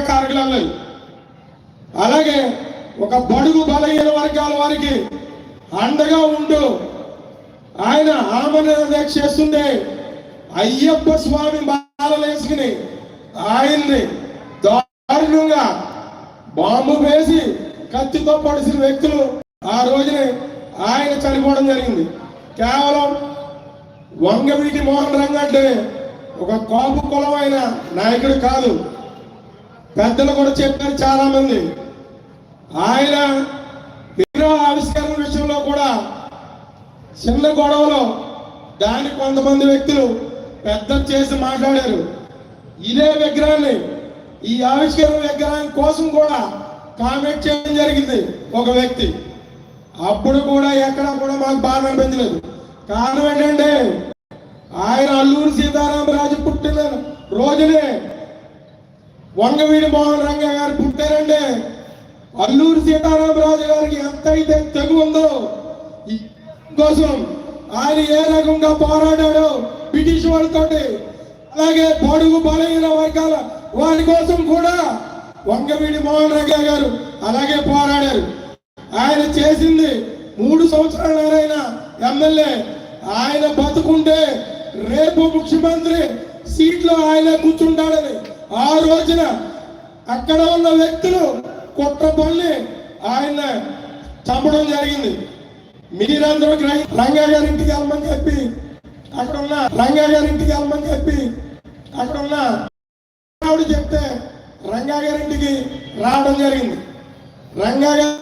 కార్యక్రమాలు అలాగే ఒక బడుగు బలహీన వర్గాల వారికి అండగా ఉంటూ ఆయన ఆమరణ చేస్తుండే అయ్యప్ప స్వామి బాలలు ఆయన్ని దారుణంగా బాంబు వేసి కత్తితో పడిసిన వ్యక్తులు ఆ రోజునే ఆయన చనిపోవడం జరిగింది. కేవలం వంగవీటి మోహన్ రంగ అంటే ఒక కోపు కులమైన నాయకుడు కాదు. పెద్దలు కూడా చెప్పారు చాలా మంది ఆయన విగ్రహ ఆవిష్కరణ విషయంలో కూడా చిన్న గొడవలో దాన్ని కొంతమంది వ్యక్తులు పెద్ద చేసి మాట్లాడారు. ఇదే విగ్రహాన్ని ఈ ఆవిష్కరణ విగ్రహం కోసం కూడా కామెంట్ చేయడం జరిగింది ఒక వ్యక్తి. అప్పుడు కూడా ఎక్కడ కూడా మాకు బాధ అనిపించలేదు. కారణం ఏంటంటే ఆయన అల్లూరు సీతారామరాజు పుట్టిన రోజునే వంగవీడి మోహన్ రంగ గారు పుట్టారంటే అల్లూరు సీతారామరాజు గారికి ఎంత అయితే తెగు ఉందో కోసం ఆయన ఏ రకంగా పోరాడాడో బ్రిటిష్ వాళ్ళతోటి అలాగే పొడుగు బలహీన వర్గాల వారి కోసం కూడా వంగవీడి మోహన్ రంగ గారు అలాగే పోరాడారు. ఆయన చేసింది మూడు సంవత్సరాలైన ఎమ్మెల్యే. ఆయన బతుకుంటే రేపు ముఖ్యమంత్రి సీట్లో ఆయన కూర్చుంటాడని ఆ రోజున అక్కడ ఉన్న వ్యక్తులు కుట్రపల్లి ఆయన చంపడం జరిగింది. మీరందరూ రంగా గారింటికి వెళ్ళమని చెప్పి అక్కడ ఉన్న రంగా గారింటికి వెళ్ళమని చెప్పి అక్కడ ఉన్న ఆవిడ చెప్తే రంగా గారింటికి రావడం జరిగింది. రంగా గారు